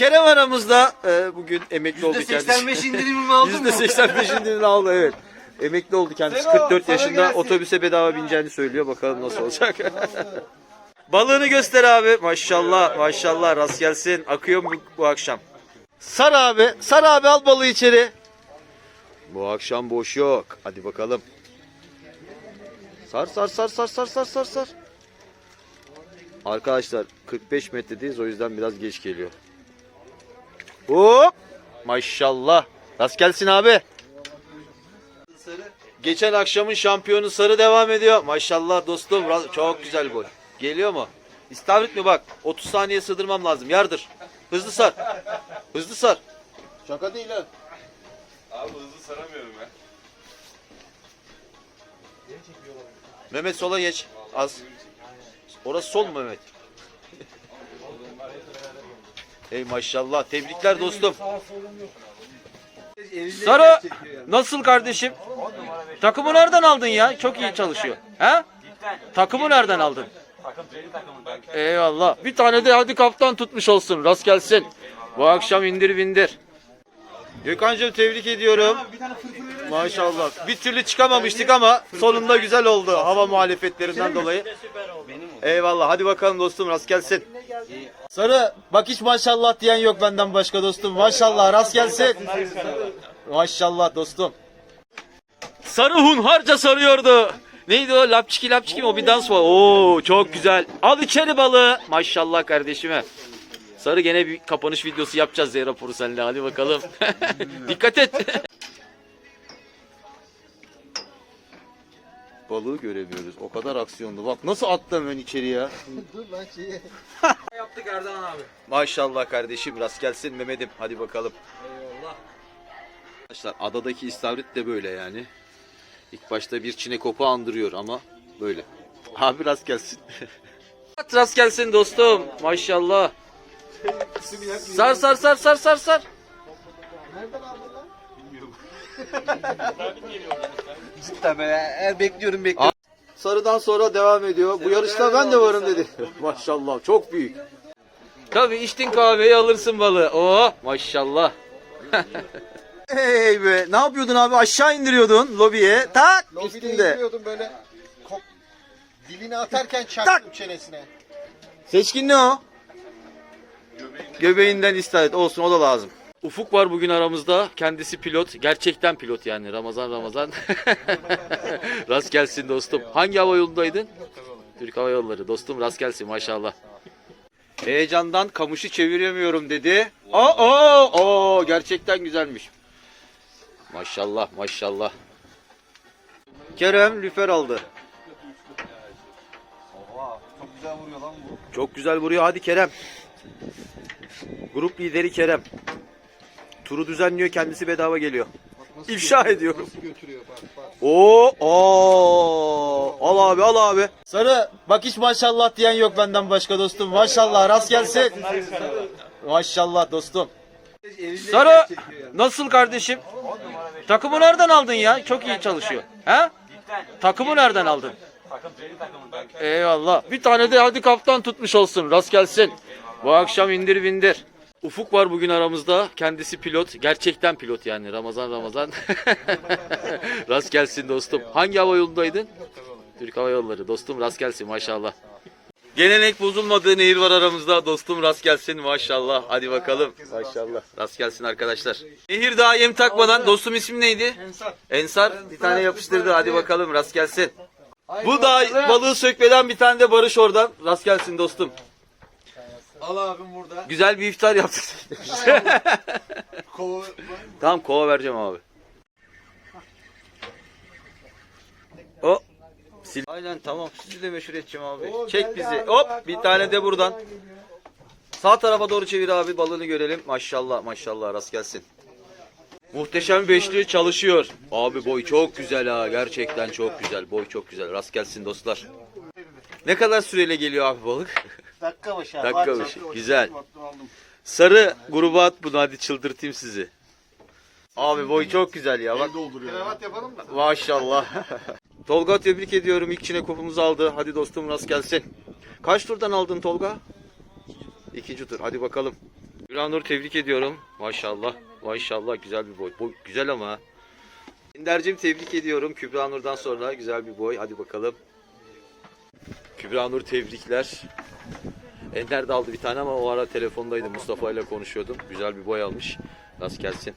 Kerem aramızda e, bugün emekli oldu kendisi. %85 indirimimi aldın mı? %85 indirimini aldı evet. Emekli oldu kendisi. Sero, 44 sana yaşında gelsin. otobüse bedava bineceğini söylüyor. Bakalım nasıl olacak. Balığını göster abi. Maşallah maşallah rast gelsin. Akıyor mu bu akşam? Sar abi. Sar abi al balığı içeri. Bu akşam boş yok. Hadi bakalım. Sar sar sar sar sar sar sar sar. Arkadaşlar 45 metredeyiz o yüzden biraz geç geliyor. Hop! Maşallah. Rast gelsin abi. Geçen akşamın şampiyonu Sarı devam ediyor. Maşallah dostum. Çok güzel boy. Geliyor mu? İstavrit mi bak? 30 saniye sığdırmam lazım. Yardır. Hızlı sar. Hızlı sar. Şaka değil ha. Abi hızlı saramıyorum ya. Mehmet sola geç. Az. Orası sol mu Mehmet? Ey maşallah. Tebrikler dostum. Sarı nasıl kardeşim? Takımı nereden aldın ya? Çok iyi çalışıyor. He? Takımı nereden aldın? Eyvallah. Bir tane de hadi kaptan tutmuş olsun. Rast gelsin. Bu akşam indir bindir. Gökhan'cığım tebrik ediyorum. Maşallah. Bir türlü çıkamamıştık ama sonunda güzel oldu hava muhalefetlerinden dolayı. Eyvallah. Hadi bakalım dostum rast gelsin. Sarı bak hiç maşallah diyen yok benden başka dostum. Maşallah rast gelsin. Maşallah dostum. Sarı hunharca sarıyordu. Neydi o? Lapçiki lapçiki mi? O bir dans var. Oo çok güzel. Al içeri balığı. Maşallah kardeşime. Sarı gene bir kapanış videosu yapacağız Z raporu seninle. Hadi bakalım. Dikkat et. Balığı göremiyoruz. O kadar aksiyonlu. Bak nasıl attım ön içeri ya. Yaptık Erdoğan abi. Maşallah kardeşim rast gelsin Mehmet'im. Hadi bakalım. Eyvallah. Arkadaşlar adadaki istavrit de böyle yani. İlk başta bir çinekopu andırıyor ama böyle. Abi rast gelsin. rast gelsin dostum. Maşallah. Sar sar sar sar sar sar. Cidden be. E, bekliyorum bekliyorum. Sarıdan sonra devam ediyor. Bu yarışta ben de varım dedi. maşallah çok büyük. Tabii içtin kahveyi alırsın balığı. Oo maşallah. hey be ne yapıyordun abi aşağı indiriyordun lobiye tak üstünde. indiriyordum böyle kop, dilini atarken çaktım çenesine. Seçkin ne o? Göbeğinden istadet olsun o da lazım. Ufuk var bugün aramızda. Kendisi pilot. Gerçekten pilot yani. Ramazan Ramazan. rast gelsin dostum. Hangi hava yolundaydın? Türk Hava Yolları. Dostum rast gelsin maşallah. Heyecandan kamışı çeviremiyorum dedi. Aa, aa, aa, gerçekten güzelmiş. Maşallah maşallah. Kerem lüfer aldı. Çok güzel vuruyor lan bu. Çok güzel vuruyor. Hadi Kerem. Grup lideri Kerem. Turu düzenliyor. Kendisi bedava geliyor. Nasıl İfşa götürüyor, ediyorum. Nasıl götürüyor bak bak. Oo, oo. Al abi, al abi. Sarı, bak hiç maşallah diyen yok benden başka dostum. Maşallah, rast gelsin. Maşallah dostum. Sarı, nasıl kardeşim? Takımı nereden aldın ya? Çok iyi çalışıyor. He? Takımı nereden aldın? Eyvallah. Bir tane de hadi kaptan tutmuş olsun. Rast gelsin. Bu akşam indir bindir. Ufuk var bugün aramızda. Kendisi pilot. Gerçekten pilot yani. Ramazan Ramazan. rast gelsin dostum. Hangi hava yolundaydın? Türk Hava Yolları. Dostum rast gelsin maşallah. Gelenek bozulmadığı nehir var aramızda. Dostum rast gelsin maşallah. Hadi bakalım. Maşallah. Rast gelsin arkadaşlar. Nehir daha yem takmadan. Dostum ismi neydi? Ensar. Ensar bir tane yapıştırdı. Hadi bakalım rast gelsin. Bu da balığı sökmeden bir tane de Barış oradan. Rast gelsin dostum. Al abim burada. Güzel bir iftar yaptık. Kova tamam kova vereceğim abi. O sil. Aynen tamam. Sizi de meşhur edeceğim abi. Çek bizi. Hop bir tane de buradan. Sağ tarafa doğru çevir abi balığını görelim. Maşallah maşallah rast gelsin. Muhteşem beşli çalışıyor. Abi boy çok güzel ha. Gerçekten çok güzel. Boy çok güzel. Rast gelsin dostlar. Ne kadar süreyle geliyor abi balık? Dakika başı. abi. Dakika başı. Güzel. Sarı gruba at bunu hadi çıldırtayım sizi. Abi boy çok güzel ya bak. dolduruyor. Kravat yapalım mı? Maşallah. Tolga tebrik ediyorum. İlk çine kopumuzu aldı. Hadi dostum rast gelsin. Kaç turdan aldın Tolga? İkinci tur. Hadi bakalım. Güranur tebrik ediyorum. Maşallah. Maşallah güzel bir boy. Boy güzel ama. Ender'cim tebrik ediyorum. Kübra Nur'dan sonra güzel bir boy. Hadi bakalım. Kübra Nur tebrikler. Ender de aldı bir tane ama o ara telefondaydı. Mustafa ile konuşuyordum. Güzel bir boy almış. Rast gelsin.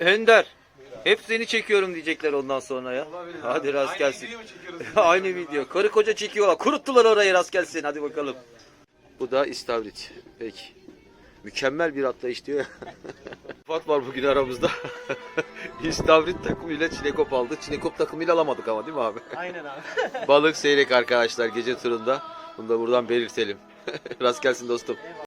Ender. Hep seni çekiyorum diyecekler ondan sonra ya. Hadi rast gelsin. Aynı video. Karı koca çekiyorlar. Kuruttular orayı rast gelsin. Hadi bakalım. Bu da istavrit. Peki. Mükemmel bir atlayış diyor. Fat var bugün aramızda. istavrit takımıyla çinekop aldı. Çinekop takımıyla alamadık ama değil mi abi? Aynen abi. Balık seyrek arkadaşlar gece turunda. Bunu da buradan belirtelim. Rast gelsin dostum.